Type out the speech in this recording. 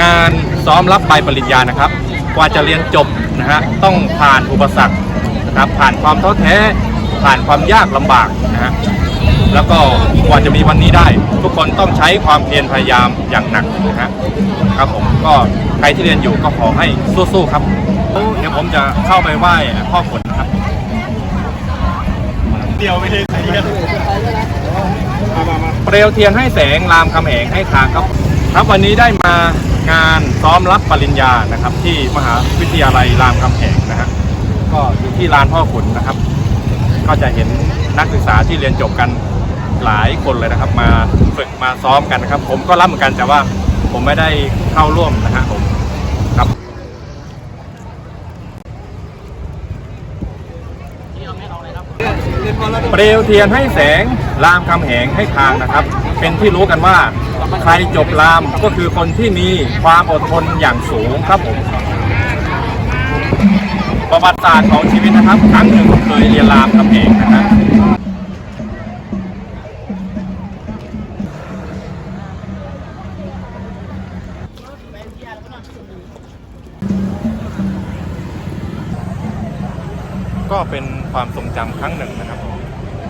งานซ้อมรับใบปริญญานะครับ กว่าจะเรียนจบนะฮะต้องผ่านอุปสรรคนะครับผ่านความท้อแท้ ผ่านความยากลำบากนะฮะแล้วก็กว่าจะมีวันนี้ได้ ทุกคนต้องใช้ความเพียรพยายามอย่างหนักนะฮะครับผมก็ใครที่เรียนอยู่ก็ขอให้สู้ๆครับเดี๋ยวผมจะเข้าไปไหว้พ่อขุนนะครับ เดียวไม่ได้เทียนเปลวเทียนให้แสงรามคำแหงให้ทางครับ ครับวันนี้ได้มางานซ้อมรับปริญญานะครับ ที่มหาวิทยาลัยรามคำแหงนะฮะก็อยู่ที่ลานพ่อขุนนะครับ ก็จะเห็นนักศึกษาที่เรียนจบกันหลายคนเลยนะครับ มาฝึกมาซ้อมกันนะครับ ผมก็รับเหมือนกันแต่ว่าผมไม่ได้เข้าร่วมนะฮะผมครับเปลวเทียนให้แสงรามคำแหงให้ทางนะครับ เป็นที่รู้กันว่า ใครจบรามก็คือคนที่มีความอดทนอย่างสูงครับผมประวัติศาสตร์ของชีวิตนะครับ ครั้งหนึ่งเคยเรียนรามคำแหงนะครับก็เป็นความทรงจำครั้งหนึ่งนะครับ